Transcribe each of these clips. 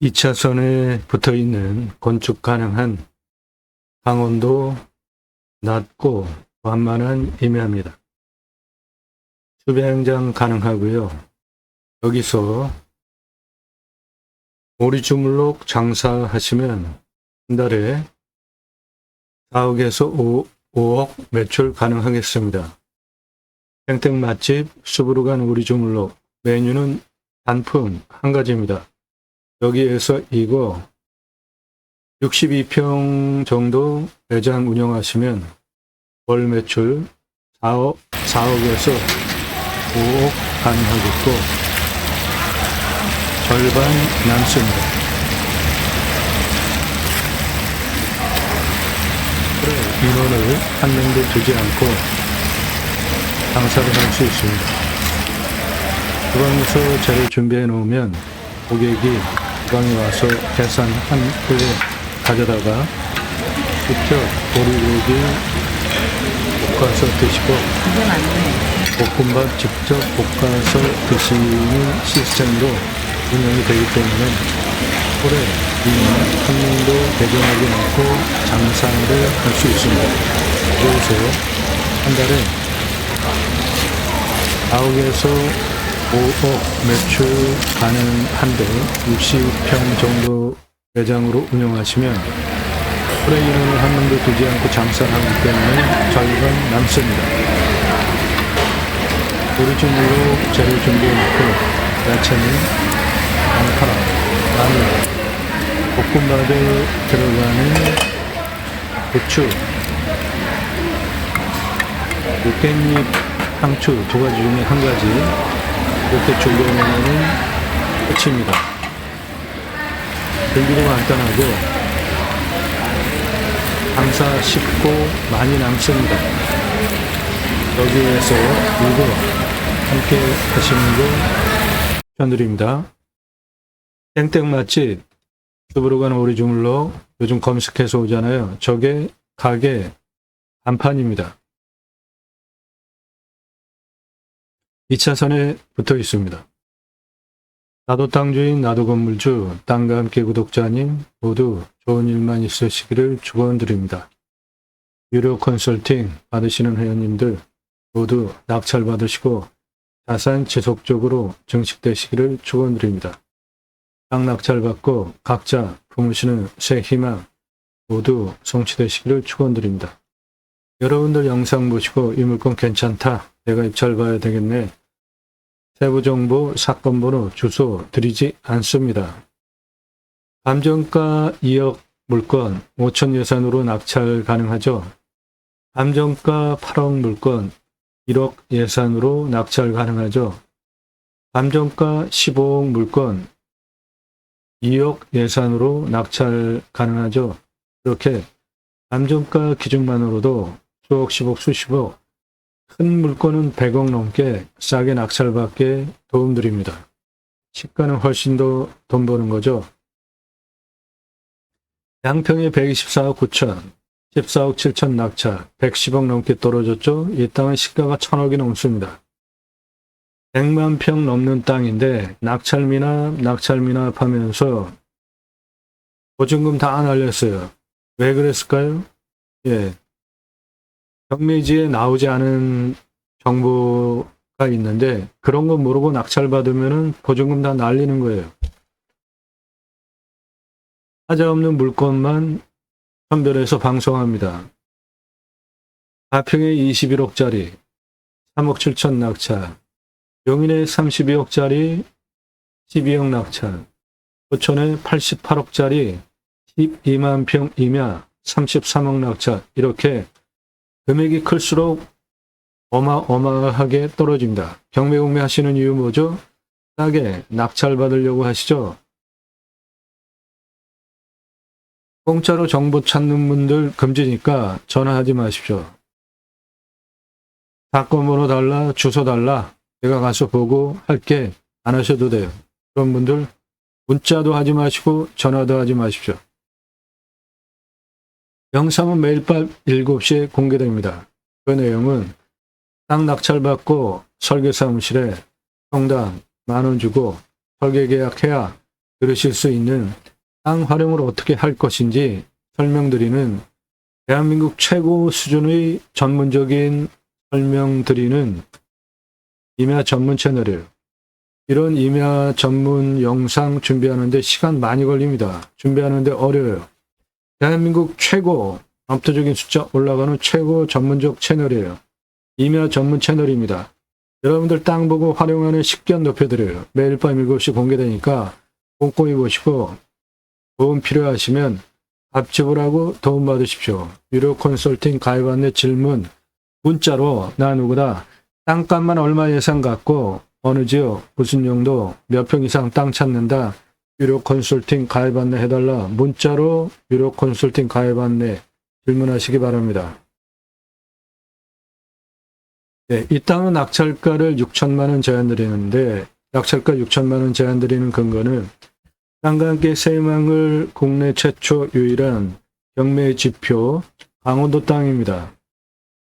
2차선에 붙어 있는 건축 가능한 강원도 낮고 완만한 임야입니다. 수배행장 가능하고요. 여기서 오리주물록 장사하시면 한 달에 4억에서 5, 5억 매출 가능하겠습니다. 땡땡 맛집 숲으로 간 오리주물록 메뉴는 단품 한 가지입니다. 여기에서 이거 62평 정도 매장 운영하시면 월 매출 4억, 4억에서 5억 가능하겠고 절반 남습니다. 그래, 인원을 한 명도 두지 않고 장사를 할 수 있습니다. 주방에서 재를 준비해 놓으면 고객이 주방에 와서 계산한 후에 가져다가 직접 오리고기 볶아서 드시고. 볶음밥 직접 볶아서 드시는 시스템으로 운영이 되기 때문에 올해 이만 한 명도 배정하지 않고 장사를 할 수 있습니다. 그래서 한 달에 9억에서 5억 매출 가능한데 60평 정도 매장으로 운영하시면 인원을 한 명도 두지 않고 장사를 하기 때문에 절반 남습니다. 오리지널로 재료 준비해놓고 야채는 양파, 마늘, 볶음밥에 들어가는 고추, 그 깻잎, 상추 두 가지 중에 한 가지 이렇게 준비해놓으면 끝입니다. 들기도 간단하고 장사 쉽고 많이 남습니다. 여기에서 이거 함께 하시는 거 추천드립니다. 땡땡 맛집 숲으로 가는 오리 주물러 요즘 검색해서 오잖아요. 저게 가게 간판입니다. 2차선에 붙어 있습니다. 나도 땅주인 나도 건물주 땅과 함께 구독자님 모두 좋은 일만 있으시기를 축원드립니다. 유료 컨설팅 받으시는 회원님들 모두 낙찰 받으시고 자산 지속적으로 증식되시기를 축원드립니다. 땅 낙찰 받고 각자 품으시는 새 희망 모두 성취되시기를 축원드립니다. 여러분들 영상 보시고 이 물건 괜찮다. 내가 입찰 봐야 되겠네. 세부 정보, 사건 번호, 주소 드리지 않습니다. 감정가 2억 물건 5천 예산으로 낙찰 가능하죠. 감정가 8억 물건 1억 예산으로 낙찰 가능하죠. 감정가 15억 물건 2억 예산으로 낙찰 가능하죠. 이렇게 감정가 기준만으로도 수억, 10억, 수십억 큰 물건은 100억 넘게 싸게 낙찰받게 도움드립니다. 시가는 훨씬 더 돈 버는 거죠. 양평에 124억 9천, 14억 7천 낙찰, 110억 넘게 떨어졌죠. 이 땅은 시가가 천억이 넘습니다. 100만 평 넘는 땅인데 낙찰 미납, 낙찰 미납 하면서 보증금 다 날렸어요. 왜 그랬을까요? 예. 경매지에 나오지 않은 정보가 있는데 그런 거 모르고 낙찰 받으면은 보증금 다 날리는 거예요. 하자 없는 물건만 선별해서 방송합니다. 가평에 21억짜리 3억 7천 낙찰, 용인에 32억짜리 12억 낙찰, 포천에 88억짜리 12만 평 임야 33억 낙찰 이렇게 금액이 클수록 어마어마하게 떨어집니다. 경매 공매 하시는 이유 뭐죠? 싸게 낙찰 받으려고 하시죠? 공짜로 정보 찾는 분들 금지니까 전화하지 마십시오. 사건 번호 달라, 주소 달라, 내가 가서 보고 할게 안 하셔도 돼요. 그런 분들 문자도 하지 마시고 전화도 하지 마십시오. 영상은 매일 밤 7시에 공개됩니다. 그 내용은 땅 낙찰받고 설계 사무실에 평당 만원 주고 설계 계약해야 들으실 수 있는 땅 활용을 어떻게 할 것인지 설명드리는 대한민국 최고 수준의 전문적인 설명드리는 임야 전문 채널이에요. 이런 임야 전문 영상 준비하는데 시간 많이 걸립니다. 준비하는데 어려워요. 대한민국 최고 압도적인 숫자 올라가는 최고 전문적 채널이에요. 임야 전문 채널입니다. 여러분들 땅 보고 활용하는 식견 높여드려요. 매일 밤 7시 공개되니까 꼼꼼히 보시고 도움 필요하시면 앞집을 하고 도움 받으십시오. 유료 컨설팅 가입 안내 질문 문자로 나 누구다 땅값만 얼마 예상 갖고 어느 지역 무슨 용도 몇 평 이상 땅 찾는다 유료 컨설팅 가입 안내 해달라 문자로 유료 컨설팅 가입 안내 질문하시기 바랍니다. 네, 이 땅은 낙찰가를 6천만 원 제한 드리는데 낙찰가 6천만 원 제한 드리는 근거는 땅과 함께 세망을 국내 최초 유일한 경매 지표 강원도 땅입니다.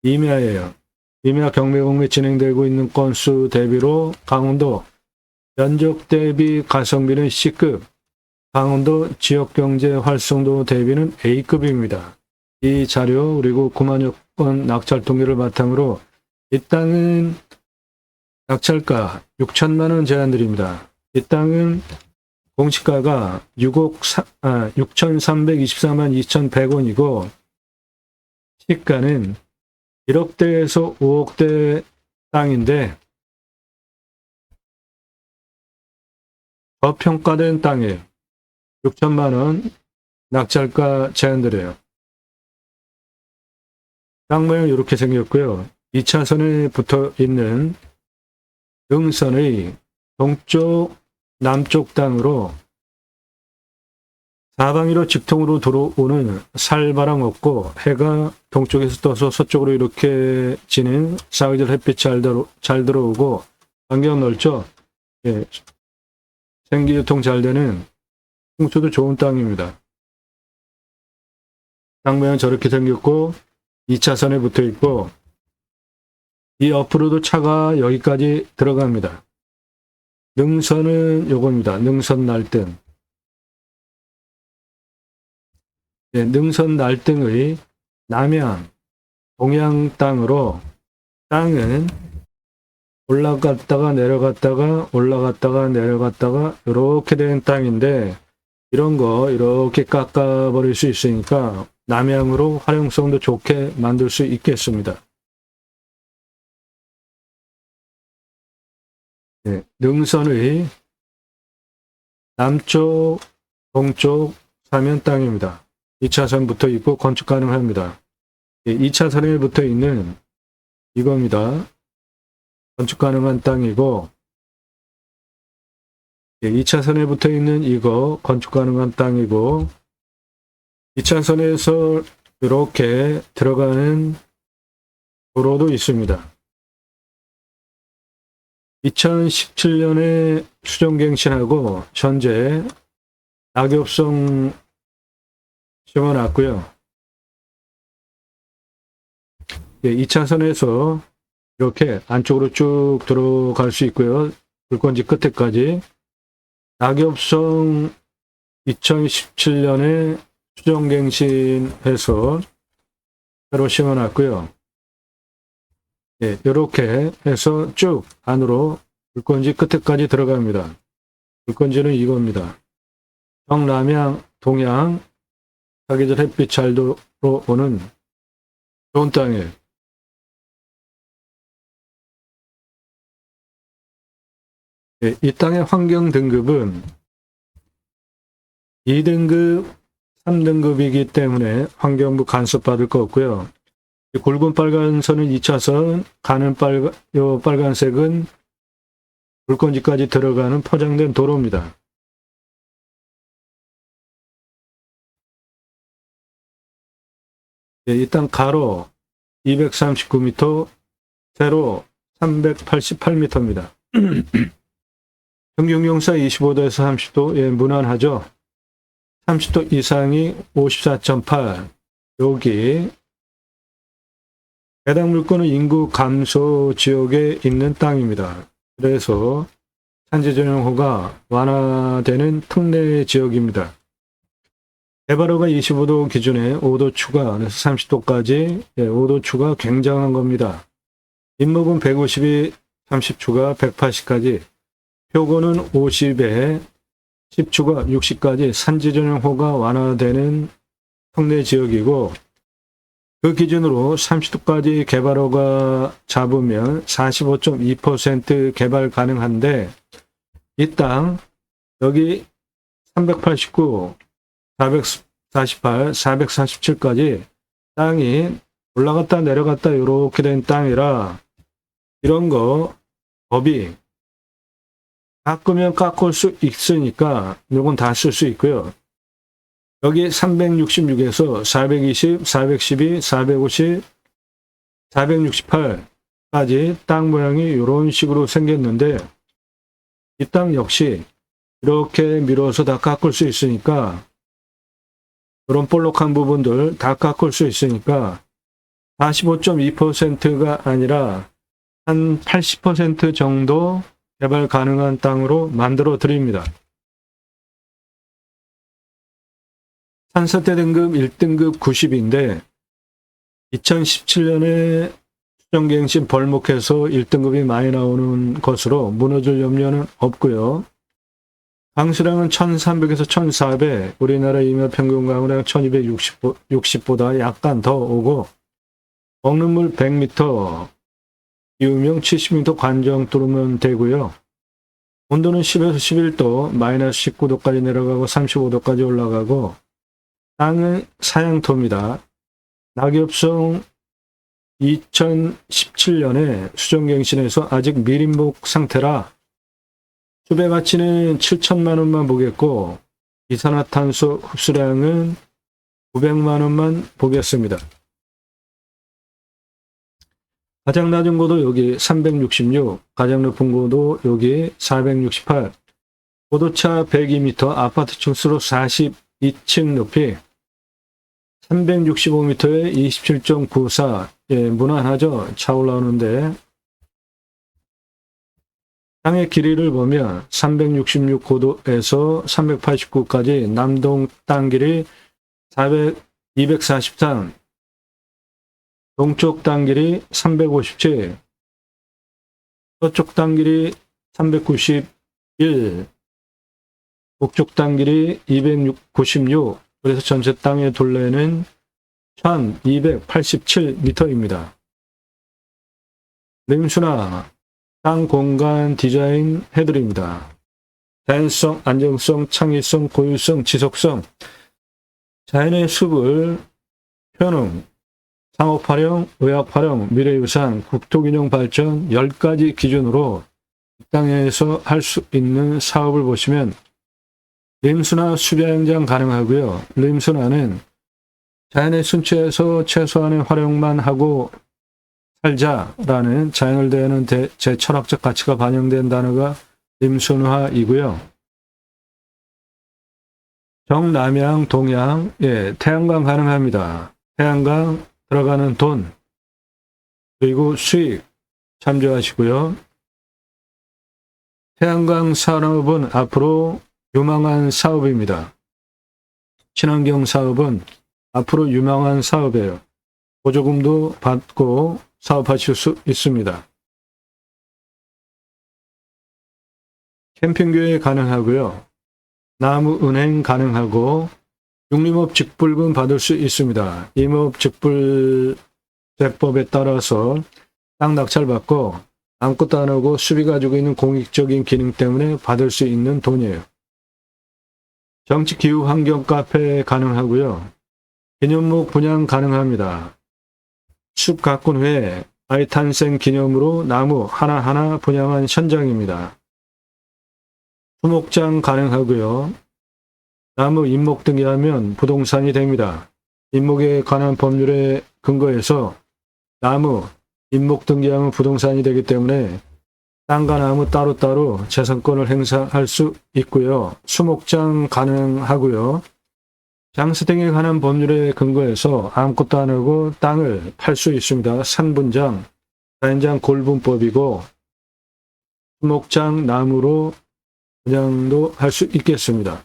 임야예요. 임야 경매 공매 진행되고 있는 건수 대비로 강원도 면적 대비 가성비는 C급, 강원도 지역경제 활성도 대비는 A급입니다. 이 자료 그리고 9만여 건 낙찰 통계를 바탕으로 이 땅은 낙찰가 6천만 원 제한 드립니다. 이 땅은 공시가가 6억 사, 아, 6,324만 2,100원이고 시가는 1억대에서 5억대 땅인데 저평가된 땅에 6천만 원 낙찰가 제한드려요. 땅 모양 이렇게 생겼고요. 2차선에 붙어 있는 능선의 동쪽 남쪽 땅으로 사방위로 직통으로 들어오는 살바람 없고 해가 동쪽에서 떠서 서쪽으로 이렇게 지는 사계절 햇빛 잘, 들어, 잘 들어오고 환경 넓죠. 예, 생기유통 잘 되는 풍수도 좋은 땅입니다. 땅 모양 저렇게 생겼고 2차선에 붙어 있고 이 옆으로도 차가 여기까지 들어갑니다. 능선은 요겁니다. 능선 날등. 네, 능선 날등의 남양, 동양 땅으로 땅은 올라갔다가 내려갔다가 올라갔다가 내려갔다가 이렇게 된 땅인데 이런 거 이렇게 깎아 버릴 수 있으니까 남양으로 활용성도 좋게 만들 수 있겠습니다. 네, 능선의 남쪽, 동쪽 사면 땅입니다. 2차선 붙어 있고 건축 가능합니다. 2차선에 붙어 있는 이겁니다. 건축 가능한 땅이고 2차선에 붙어 있는 이거 건축 가능한 땅이고 2차선에서 이렇게 들어가는 도로도 있습니다. 2017년에 수정갱신하고 현재 낙엽성 심어놨고요. 예, 2차선에서 이렇게 안쪽으로 쭉 들어갈 수 있고요. 불건지 끝에까지 낙엽성 2017년에 수정갱신해서 새로 심어놨고요. 예, 이렇게 해서 쭉 안으로 불건지 끝에까지 들어갑니다. 불건지는 이겁니다. 정남양, 동양, 사계절 햇빛 잘 들어오는 좋은 땅에 이 땅의 환경 등급은 2등급, 3등급이기 때문에 환경부 간섭 받을 거 없고요. 이 굵은 빨간 선은 2차선, 가는 빨간, 요 빨간색은 불건지까지 들어가는 포장된 도로입니다. 예, 일단 가로 239m, 세로 388m입니다. 평균 경사 25도에서 30도, 예, 무난하죠? 30도 이상이 54.8. 여기 해당 물건은 인구 감소 지역에 있는 땅입니다. 그래서 산지 전용호가 완화되는 특례 지역입니다. 개발호가 25도 기준에 5도 추가, 그래서 30도까지 5도 추가 굉장한 겁니다. 인목은 150이 30 추가 180까지, 표고는 50에 10 추가 60까지 산지 전용호가 완화되는 특례 지역이고 그 기준으로 30도까지 개발호가 잡으면 45.2% 개발 가능한데 이 땅 여기 389, 448, 447까지 땅이 올라갔다 내려갔다 이렇게 된 땅이라 이런 거 법이 깎으면 깎을 수 있으니까 이건 다 쓸 수 있고요. 여기 366에서 420, 412, 450, 468까지 땅 모양이 이런 식으로 생겼는데 이 땅 역시 이렇게 밀어서 다 깎을 수 있으니까 이런 볼록한 부분들 다 깎을 수 있으니까 45.2%가 아니라 한 80% 정도 개발 가능한 땅으로 만들어 드립니다. 산사태 등급 1등급 90인데 2017년에 수정갱신 벌목해서 1등급이 많이 나오는 것으로 무너질 염려는 없고요. 강수량은 1300에서 1400, 우리나라 임야 평균 강우량 1260보다 약간 더 오고 먹는 물 100m, 기후명 70m 관정 뚫으면 되고요. 온도는 10에서 11도, 마이너스 19도까지 내려가고 35도까지 올라가고 땅은 사양토입니다. 낙엽성 2017년에 수정갱신에서 아직 미림목 상태라 수배 가치는 7천만 원만 보겠고 이산화탄소 흡수량은 900만 원만 보겠습니다. 가장 낮은 고도 여기 366, 가장 높은 고도 여기 468, 고도차 102m, 아파트 층 수로 42층 높이 365m에 27.94, 예, 무난하죠? 차 올라오는데 땅의 길이를 보면 366 고도에서 389까지 남동 땅 길이 400, 243, 동쪽 땅 길이 357, 서쪽 땅 길이 391, 북쪽 땅 길이 296, 그래서 전체 땅의 둘레는 1287m입니다. 림수나 땅 공간 디자인 해드립니다. 자연성, 안정성, 창의성, 고유성, 지속성, 자연의 숲을 효능, 상업 활용, 의학 활용, 미래 유산, 국토 균형 발전 10가지 기준으로 이 땅에서 할 수 있는 사업을 보시면 림수나 수량장 가능하고요. 림수나는 자연의 순체에서 최소한의 활용만 하고 살자라는 자연을 대하는 대- 제 철학적 가치가 반영된 단어가 림순화이고요. 정남향, 동양, 예, 태양광 가능합니다. 태양광 들어가는 돈, 그리고 수익 참조하시고요. 태양광 산업은 앞으로 유망한 사업입니다. 친환경 사업은 앞으로 유망한 사업이에요. 보조금도 받고 사업하실 수 있습니다. 캠핑교회 가능하고요. 나무은행 가능하고 육림업 직불금 받을 수 있습니다. 임업 직불세법에 따라서 땅 낙찰 받고 아무것도 안 하고 수비 가지고 있는 공익적인 기능 때문에 받을 수 있는 돈이에요. 정치 기후 환경 카페 가능하고요. 기념목 분양 가능합니다. 숲 가꾼 후에 아이 탄생 기념으로 나무 하나하나 분양한 현장입니다. 수목장 가능하고요. 나무 임목 등기하면 부동산이 됩니다. 임목에 관한 법률에 근거해서 나무 임목 등기하면 부동산이 되기 때문에 땅과 나무 따로따로 재산권을 행사할 수 있고요. 수목장 가능하고요. 장수 등에 관한 법률에 근거해서 아무것도 안 하고 땅을 팔 수 있습니다. 산분장, 자연장 골분법이고 수목장 나무로 분양도 할 수 있겠습니다.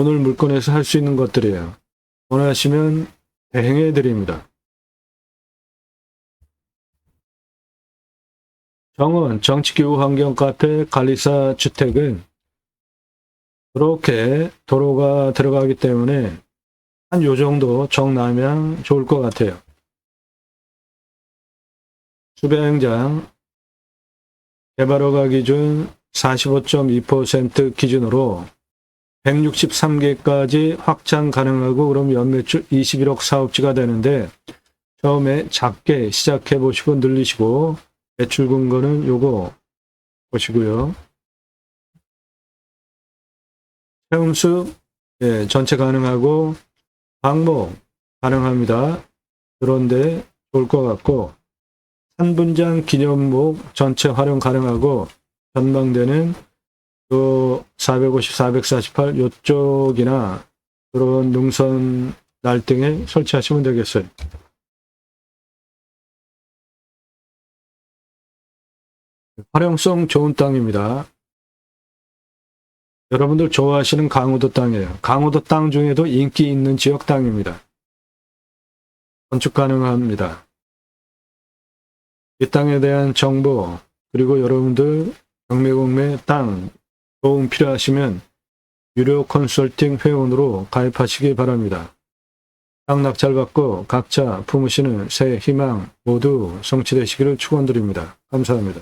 오늘 물건에서 할 수 있는 것들이에요. 원하시면 대행해 드립니다. 정원 정치기후 환경 카페 관리사 주택은 이렇게 도로가 들어가기 때문에 한 요 정도 정나면 좋을 것 같아요. 수배행장 개발허가 기준 45.2% 기준으로 163개까지 확장 가능하고 그럼 연매출 21억 사업지가 되는데 처음에 작게 시작해 보시고 늘리시고 매출 근거는 요거 보시고요. 체험수 예, 전체 가능하고 방목 가능합니다. 그런데 좋을 것 같고 산분장 기념목 전체 활용 가능하고 전망대는 요 450, 448 요쪽이나 그런 능선 날등에 설치하시면 되겠어요. 활용성 좋은 땅입니다. 여러분들 좋아하시는 강호도 땅이에요. 강호도 땅 중에도 인기 있는 지역 땅입니다. 건축 가능합니다. 이 땅에 대한 정보, 그리고 여러분들 경매공매 땅 도움 필요하시면 유료 컨설팅 회원으로 가입하시기 바랍니다. 땅 낙찰 받고 각자 품으시는 새 희망 모두 성취되시기를 축원드립니다. 감사합니다.